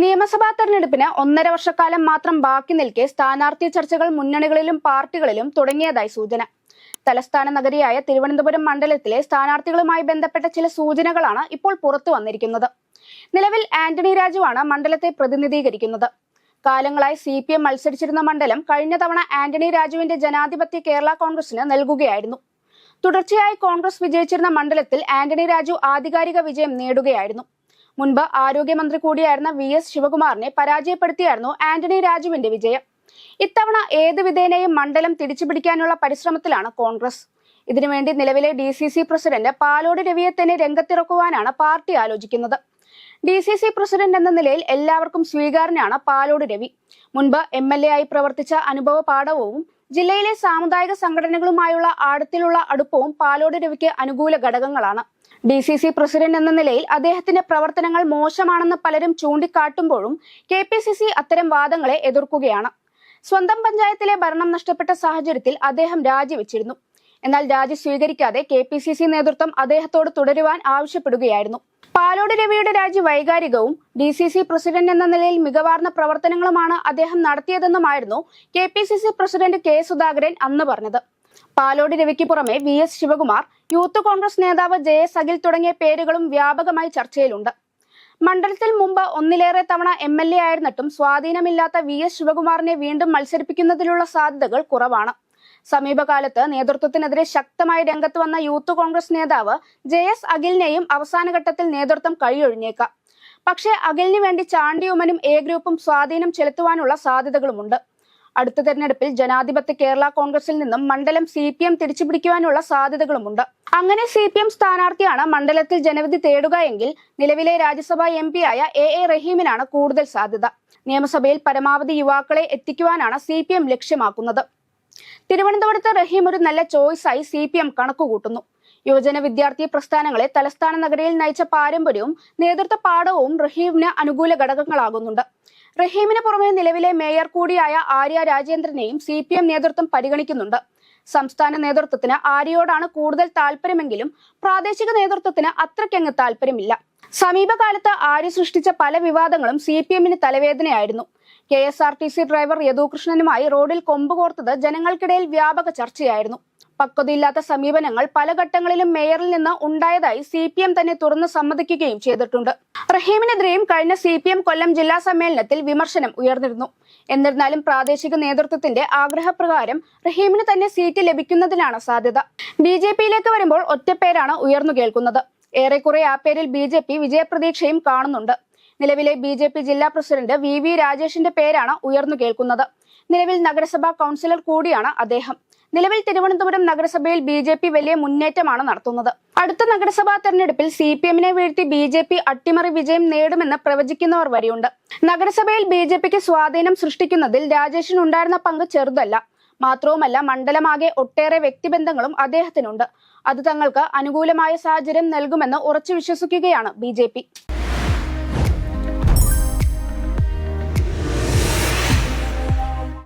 നിയമസഭാ തെരഞ്ഞെടുപ്പിന് ഒന്നര വർഷക്കാലം മാത്രം ബാക്കി നിൽക്കെ സ്ഥാനാർത്ഥി ചർച്ചകൾ മുന്നണികളിലും പാർട്ടികളിലും തുടങ്ങിയതായി സൂചന. തലസ്ഥാന നഗരിയായ തിരുവനന്തപുരം മണ്ഡലത്തിലെ സ്ഥാനാർത്ഥികളുമായി ബന്ധപ്പെട്ട ചില സൂചനകളാണ് ഇപ്പോൾ പുറത്തു വന്നിരിക്കുന്നത്. നിലവിൽ ആന്റണി രാജുവാണ് മണ്ഡലത്തെ പ്രതിനിധീകരിക്കുന്നത്. കാലങ്ങളായി സി പി എം മത്സരിച്ചിരുന്ന മണ്ഡലം കഴിഞ്ഞ തവണ ആന്റണി രാജുവിന്റെ ജനാധിപത്യ കേരള കോൺഗ്രസിന് നൽകുകയായിരുന്നു. തുടർച്ചയായി കോൺഗ്രസ് വിജയിച്ചിരുന്ന മണ്ഡലത്തിൽ ആന്റണി രാജു ആധികാരിക വിജയം നേടുകയായിരുന്നു. മുൻപ് ആരോഗ്യമന്ത്രി കൂടിയായിരുന്ന വി എസ് ശിവകുമാറിനെ പരാജയപ്പെടുത്തിയായിരുന്നു ആന്റണി രാജുവിന്റെ വിജയം. ഇത്തവണ ഏത് വിധേനയും മണ്ഡലം തിരിച്ചുപിടിക്കാനുള്ള പരിശ്രമത്തിലാണ് കോൺഗ്രസ്. ഇതിനുവേണ്ടി നിലവിലെ D C C president Palode രവിയെ തന്നെ രംഗത്തിറക്കുവാനാണ് പാർട്ടി ആലോചിക്കുന്നത്. ഡി സി സി പ്രസിഡന്റ് എന്ന നിലയിൽ എല്ലാവർക്കും സ്വീകാരനാണ് പാലോട് രവി. മുൻപ് എം എൽ എ ആയി പ്രവർത്തിച്ച അനുഭവ പാഠവും ജില്ലയിലെ സാമുദായിക സംഘടനകളുമായുള്ള ആഴത്തിലുള്ള അടുപ്പവും പാലോട് രവിക്ക് അനുകൂല ഘടകങ്ങളാണ്. ഡി സി സി പ്രസിഡന്റ് എന്ന നിലയിൽ അദ്ദേഹത്തിന്റെ പ്രവർത്തനങ്ങൾ മോശമാണെന്ന് പലരും ചൂണ്ടിക്കാട്ടുമ്പോഴും കെ പി സി സി അത്തരം വാദങ്ങളെ എതിർക്കുകയാണ്. സ്വന്തം പഞ്ചായത്തിലെ ഭരണം നഷ്ടപ്പെട്ട സാഹചര്യത്തിൽ അദ്ദേഹം രാജിവെച്ചിരുന്നു. എന്നാൽ രാജി സ്വീകരിക്കാതെ കെ പി സി സി നേതൃത്വം അദ്ദേഹത്തോട് തുടരുവാൻ ആവശ്യപ്പെടുകയായിരുന്നു. പാലോട് രവിയുടെ രാജി വൈകാരികവും ഡി സി സി പ്രസിഡന്റ് എന്ന നിലയിൽ മികവാർന്ന പ്രവർത്തനങ്ങളുമാണ് അദ്ദേഹം നടത്തിയതെന്നുമായിരുന്നു K P C C president K Sudhakaran അന്ന് പറഞ്ഞത്. പാലോട് രവിക്ക് പുറമെ V S Sivakumar youth Congress നേതാവ് ജെ എസ് അഖിൽ തുടങ്ങിയ പേരുകളും വ്യാപകമായി ചർച്ചയിലുണ്ട്. മണ്ഡലത്തിൽ മുമ്പ് ഒന്നിലേറെ തവണ എം എൽ എ ആയിരുന്നിട്ടും സ്വാധീനമില്ലാത്ത വി എസ് ശിവകുമാറിനെ വീണ്ടും മത്സരിപ്പിക്കുന്നതിലുള്ള സാധ്യതകൾ കുറവാണ്. സമീപകാലത്ത് നേതൃത്വത്തിനെതിരെ ശക്തമായി രംഗത്ത് വന്ന യൂത്ത് കോൺഗ്രസ് നേതാവ് ജെ എസ് അഖിലിനെയും അവസാനഘട്ടത്തിൽ നേതൃത്വം കഴിയൊഴിഞ്ഞേക്കാം പക്ഷേ അഖിലിന് വേണ്ടി ചാണ്ടിയുമനും എ ഗ്രൂപ്പും സ്വാധീനം ചെലുത്തുവാനുള്ള സാധ്യതകളുമുണ്ട്. അടുത്ത തെരഞ്ഞെടുപ്പിൽ ജനാധിപത്യ കേരള കോൺഗ്രസിൽ നിന്നും മണ്ഡലം സി പി എം തിരിച്ചുപിടിക്കുവാനുള്ള സാധ്യതകളുമുണ്ട്. അങ്ങനെ സി പി എം സ്ഥാനാർത്ഥിയാണ് മണ്ഡലത്തിൽ ജനവിധി തേടുക എങ്കിൽ നിലവിലെ രാജ്യസഭാ എം ആയ എ എ റഹീമിനാണ് കൂടുതൽ സാധ്യത. നിയമസഭയിൽ പരമാവധി യുവാക്കളെ എത്തിക്കുവാനാണ് സി പി എം ലക്ഷ്യമാക്കുന്നത്. തിരുവനന്തപുരത്ത് റഹീം ഒരു നല്ല ചോയ്സായി സി പി എം കണക്കുകൂട്ടുന്നു. യുവജന വിദ്യാർത്ഥി പ്രസ്ഥാനങ്ങളെ തലസ്ഥാന നഗരയിൽ നയിച്ച പാരമ്പര്യവും നേതൃത്വ പാഠവും റഹീമിന് അനുകൂല ഘടകങ്ങളാകുന്നുണ്ട്. റഹീമിന് പുറമെ നിലവിലെ മേയർ കൂടിയായ ആര്യ രാജേന്ദ്രനെയും സി പി എം നേതൃത്വം പരിഗണിക്കുന്നുണ്ട്. സംസ്ഥാന നേതൃത്വത്തിന് ആര്യയോടാണ് കൂടുതൽ താല്പര്യമെങ്കിലും പ്രാദേശിക നേതൃത്വത്തിന് അത്രയ്ക്കങ്ങ് താല്പര്യമില്ല. സമീപകാലത്ത് ആര്യ സൃഷ്ടിച്ച പല വിവാദങ്ങളും സി പി എമ്മിന് തലവേദനയായിരുന്നു. K S R T C driver യദുകൃഷ്ണനുമായി റോഡിൽ കൊമ്പ് കോർത്തത് ജനങ്ങൾക്കിടയിൽ വ്യാപക ചർച്ചയായിരുന്നു. പക്വതയില്ലാത്ത സമീപനങ്ങൾ പല ഘട്ടങ്ങളിലും മേയറിൽ നിന്ന് ഉണ്ടായതായി സി പി എം തന്നെ തുറന്ന് സമ്മതിക്കുകയും ചെയ്തിട്ടുണ്ട്. റഹീമിനെതിരെയും കഴിഞ്ഞ സി പി എം കൊല്ലം ജില്ലാ സമ്മേളനത്തിൽ വിമർശനം ഉയർന്നിരുന്നു. എന്നിരുന്നാലും പ്രാദേശിക നേതൃത്വത്തിന്റെ ആഗ്രഹപ്രകാരം റഹീമിന് തന്നെ സീറ്റ് ലഭിക്കുന്നതിനാണ് സാധ്യത. ബി ജെ പിയിലേക്ക് വരുമ്പോൾ ഒറ്റപ്പേരാണ് ഉയർന്നു കേൾക്കുന്നത്. ഏറെക്കുറെ ആ പേരിൽ ബി ജെ പി വിജയപ്രതീക്ഷയും കാണുന്നുണ്ട്. നിലവിലെ ബി ജെ പി ജില്ലാ പ്രസിഡന്റ് വി വി രാജേഷിന്റെ പേരാണ് ഉയർന്നു കേൾക്കുന്നത്. നിലവിൽ നഗരസഭാ കൗൺസിലർ കൂടിയാണ് അദ്ദേഹം. നിലവിൽ തിരുവനന്തപുരം നഗരസഭയിൽ ബി ജെ പി വലിയ മുന്നേറ്റമാണ് നടത്തുന്നത്. അടുത്ത നഗരസഭാ തെരഞ്ഞെടുപ്പിൽ സി പി എമ്മിനെ വീഴ്ത്തി ബി ജെ പി അട്ടിമറി വിജയം നേടുമെന്ന് പ്രവചിക്കുന്നവർ വരെയുണ്ട്. നഗരസഭയിൽ ബി ജെ പിക്ക് സ്വാധീനം സൃഷ്ടിക്കുന്നതിൽ രാജേഷിനുണ്ടായിരുന്ന പങ്ക് ചെറുതല്ല. മാത്രവുമല്ല മണ്ഡലമാകെ ഒട്ടേറെ വ്യക്തിബന്ധങ്ങളും അദ്ദേഹത്തിനുണ്ട്. അത് തങ്ങൾക്ക് അനുകൂലമായ സാഹചര്യം നൽകുമെന്ന് ഉറച്ചു വിശ്വസിക്കുകയാണ് ബി